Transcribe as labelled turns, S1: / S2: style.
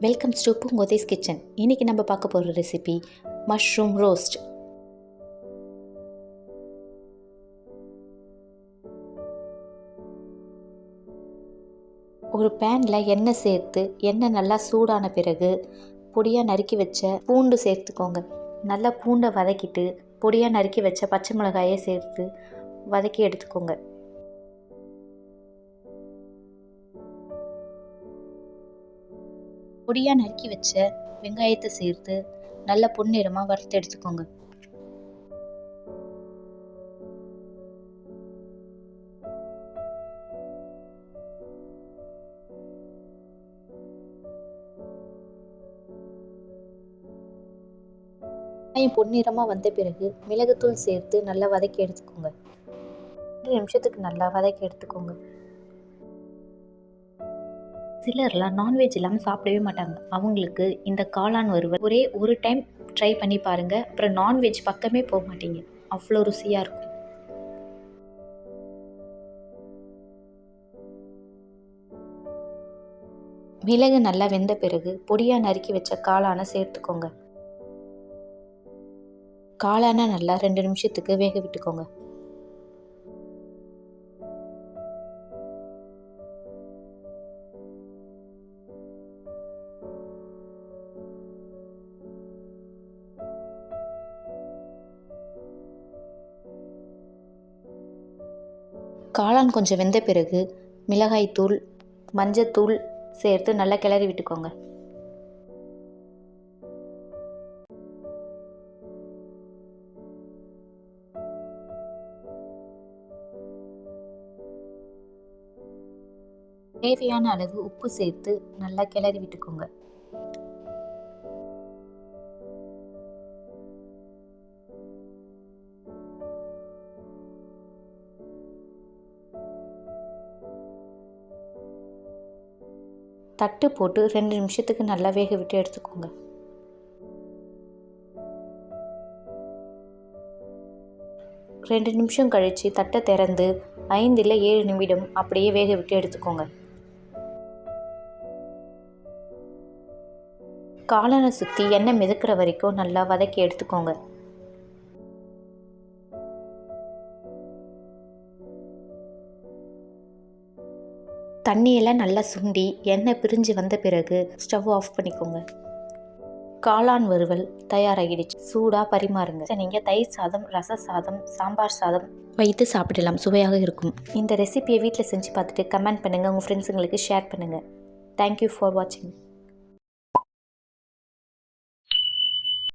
S1: Welcome to பூங்கோதைஸ் kitchen இன்றைக்கி நம்ம பார்க்க போகிற ரெசிபி மஷ்ரூம் ரோஸ்ட் ஒரு பேனில் எண்ணெய் சேர்த்து எண்ணெய் நல்லா சூடான பிறகு பொடியாக நறுக்கி வச்ச பூண்டு சேர்த்துக்கோங்க. நல்லா பூண்டை வதக்கிட்டு பொடியாக நறுக்கி வச்ச பச்சை மிளகாயை சேர்த்து வதக்கி எடுத்துக்கோங்க. பொடியாக நறுக்கி வச்ச வெங்காயத்தை சேர்த்து நல்ல பொன்னிறமாக வறுத்து எடுத்துக்கோங்க. வெங்காயம் பொன்னிறமாக வந்த பிறகு மிளகுத்தூள் சேர்த்து நல்லா வதக்கி எடுத்துக்கோங்க. ரெண்டு நிமிஷத்துக்கு நல்லா வதக்கி எடுத்துக்கோங்க. சிலர்லாம் நான்வெஜ் இல்லாமல் சாப்பிடவே மாட்டாங்க. அவங்களுக்கு இந்த காளான் வறுவல் ஒரே ஒரு டைம் ட்ரை பண்ணி பாருங்கள் அப்புறம் நான்வெஜ் பக்கமே போக மாட்டீங்க. அவ்வளோ ருசியாக இருக்கும். மிளகு நல்லா வெந்த பிறகு பொடியாக நறுக்கி வச்ச காளானை சேர்த்துக்கோங்க. காளானை நல்லா ரெண்டு நிமிஷத்துக்கு வேக விட்டுக்கோங்க. காளான் கொஞ்சம் வெந்த பிறகு மிளகாய்த்தூள் மஞ்சத்தூள் சேர்த்து நல்லா கிளறி விட்டுக்கோங்க. தேவையான அளவு உப்பு சேர்த்து நல்லா கிளறி விட்டுக்கோங்க. தட்டு போட்டு ரெண்டு நிமிஷத்துக்கு நல்லா வேக விட்டு எடுத்துக்கோங்க. ரெண்டு நிமிஷம் கழித்து தட்டை திறந்து ஐந்து இல்லை ஏழு நிமிடம் அப்படியே வேக விட்டு எடுத்துக்கோங்க. காளானை சுற்றி எண்ணெய் மிதக்கிற வரைக்கும் நல்லா வதக்கி எடுத்துக்கோங்க. தண்ணியெல்லாம் நல்லா சுண்டி எண்ணெய் பிரிஞ்சு வந்த பிறகு ஸ்டவ் ஆஃப் பண்ணிக்கோங்க. காளான் வறுவல் தயாராகிடுச்சு. சூடாக பரிமாறுங்க. நீங்கள் தயிர் சாதம் ரச சாதம் சாம்பார் சாதம் வைத்து சாப்பிடலாம். சுவையாக இருக்கும். இந்த ரெசிபியை வீட்டில் செஞ்சு பார்த்துட்டு கமெண்ட் பண்ணுங்கள் உங்கள் ஃப்ரெண்ட்ஸுங்களுக்கு ஷேர் பண்ணுங்கள் தேங்க்யூ ஃபார் வாட்சிங்